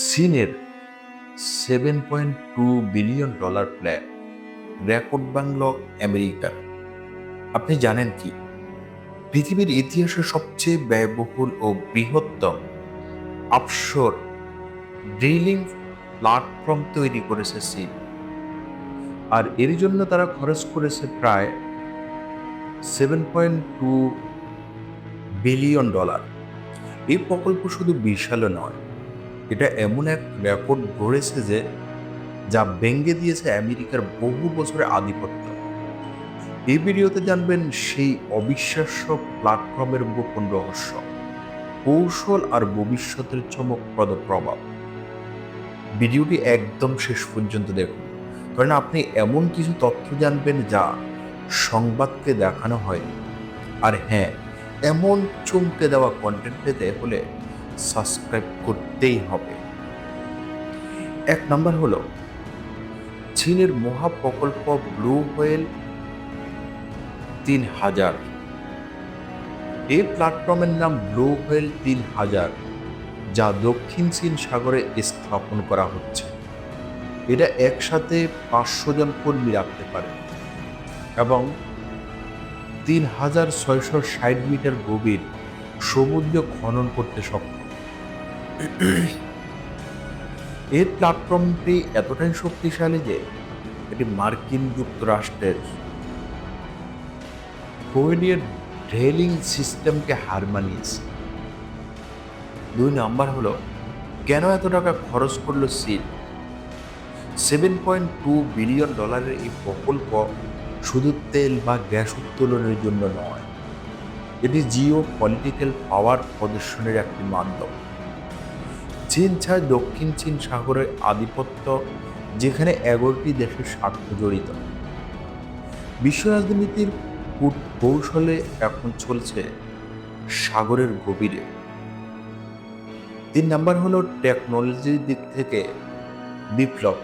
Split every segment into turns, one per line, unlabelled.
চীনের seven point two billion dollar plan record bungalow আমেরিকার। আপনি জানেন কি? পৃথিবীর ইতিহাসে সবচেয়ে ব্যয়বহুল ও বৃহত্তম অফশোর ড্রিলিং প্ল্যাটফর্ম তৈরি করেছে চীন। আর এর জন্য তারা খরচ করেছে প্রায় seven point two billion dollar এই প্রকল্প শুধু বিশালও নয় এটা এমন এক রেকর্ড গড়েছে যে, যা ভেঙে দিয়েছে আমেরিকার বহু বছরের আধিপত্য। এই ভিডিওতে জানবেন সেই অবিশ্বাস্য প্ল্যাটফর্মের গোপন রহস্য, কৌশল আর ভবিষ্যতের চমকপ্রদ প্রভাব। ভিডিওটি একদম শেষ পর্যন্ত দেখুন, কারণ আপনি এমন কিছু তথ্য জানবেন যা সংবাদকে দেখানো হয়নি। আর হ্যাঁ এমন চমকে দেওয়া কন্টেন্ট পেতে হলে সাবস্ক্রাইব করতেই হবে। এক নাম্বার হলো, চীনের মহাপ্রকল্প ব্লু হোয়েল তিন হাজার এই প্ল্যাটফর্মের নাম ব্লু হোয়েল তিন হাজার যা দক্ষিণ চীন সাগরে স্থাপন করা হচ্ছে। এটা একসাথে পাঁচশো জন কর্মী রাখতে পারে এবং তিন হাজার ছয়শো ষাট মিটার গভীর সমুদ্র খনন করতে সক্ষম। এর প্ল্যাটফর্মটি এতটাই শক্তিশালী যে এটি মার্কিন যুক্তরাষ্ট্রের কোয়েডিয়ার ড্রেলিং সিস্টেমকে হার মানিয়েছে। দুই নাম্বার হলো, কেন এত টাকা খরচ করল চীন সেভেন পয়েন্ট টু বিলিয়ন ডলারের এই প্রকল্প শুধু তেল বা গ্যাস উত্তোলনের জন্য নয়, এটি জিও পলিটিক্যাল পাওয়ার প্রদর্শনের একটি মাধ্যম। চীন ছাড়া দক্ষিণ চীন সাগরের আধিপত্য, যেখানে এগারোটি দেশের স্বার্থ জড়িত। বিশ্ব রাজনীতির কূট কৌশলে এখন চলছে সাগরের গভীরে। তিন নাম্বার হলো টেকনোলজির দিক থেকে বিপ্লব।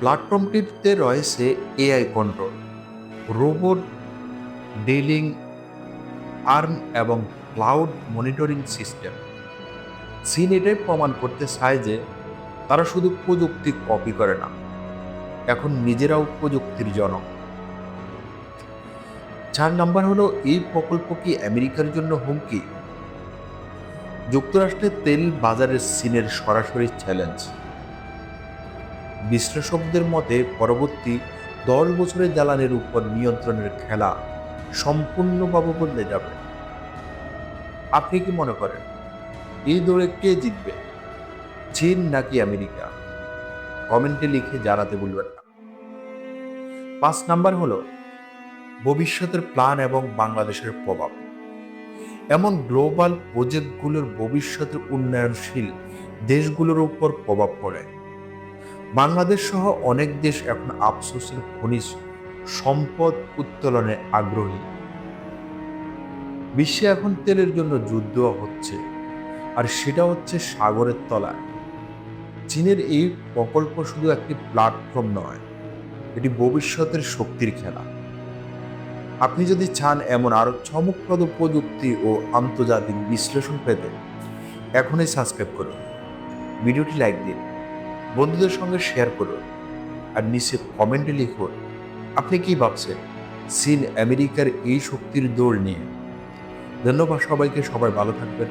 প্ল্যাটফর্মটিতে রয়েছে AI control robot dealing arm এবং ক্লাউড মনিটরিং সিস্টেম চীন এটাই প্রমাণ করতে চায় যে তারা শুধু প্রযুক্তি কপি করে না, এখন নিজেরাও প্রযুক্তির জনক। চার নাম্বার হলো, এই প্রকল্প কি আমেরিকার জন্য হুমকি? যুক্তরাষ্ট্রের তেল বাজারের চীনের সরাসরি চ্যালেঞ্জ। বিশ্লেষকদের মতে, পরবর্তী দশ বছরের জ্বালানির উপর নিয়ন্ত্রণের খেলা সম্পূর্ণভাবে বদলে যাবে। আপনি কি মনে করেন? এই দৌড়ে কে জিতবে? চীন নাকি আমেরিকা? কমেন্টে লিখে জানাতে ভুলবেন না। পাঁচ নাম্বার হলো, ভবিষ্যতের প্ল্যান এবং বাংলাদেশের প্রভাব। এমন গ্লোবাল প্রজেক্টগুলোর ভবিষ্যতের উন্নয়নশীল দেশগুলোর উপর প্রভাব পড়ে। বাংলাদেশ সহ অনেক দেশ এখন আফসোসের খনিজ সম্পদ উত্তোলনে আগ্রহী। বিশ্বে এখন তেলের জন্য যুদ্ধ হচ্ছে। আর সেটা হচ্ছে সাগরের তলায়। চীনের এই প্রকল্প শুধু একটি প্ল্যাটফর্ম নয়, এটি ভবিষ্যতের শক্তির খেলা। আপনি যদি চান এমন আরও চমকপ্রদ প্রযুক্তি ও আন্তর্জাতিক বিশ্লেষণ পেতে, এখনই সাবস্ক্রাইব করুন। ভিডিওটি লাইক দিন, বন্ধুদের সঙ্গে শেয়ার করুন, আর নিচে কমেন্টে লিখুন, আপনি কি ভাবছেন? চীন, আমেরিকার এই শক্তির দৌড় নিয়ে। ধন্যবাদ সবাইকে, সবাই ভালো থাকবেন।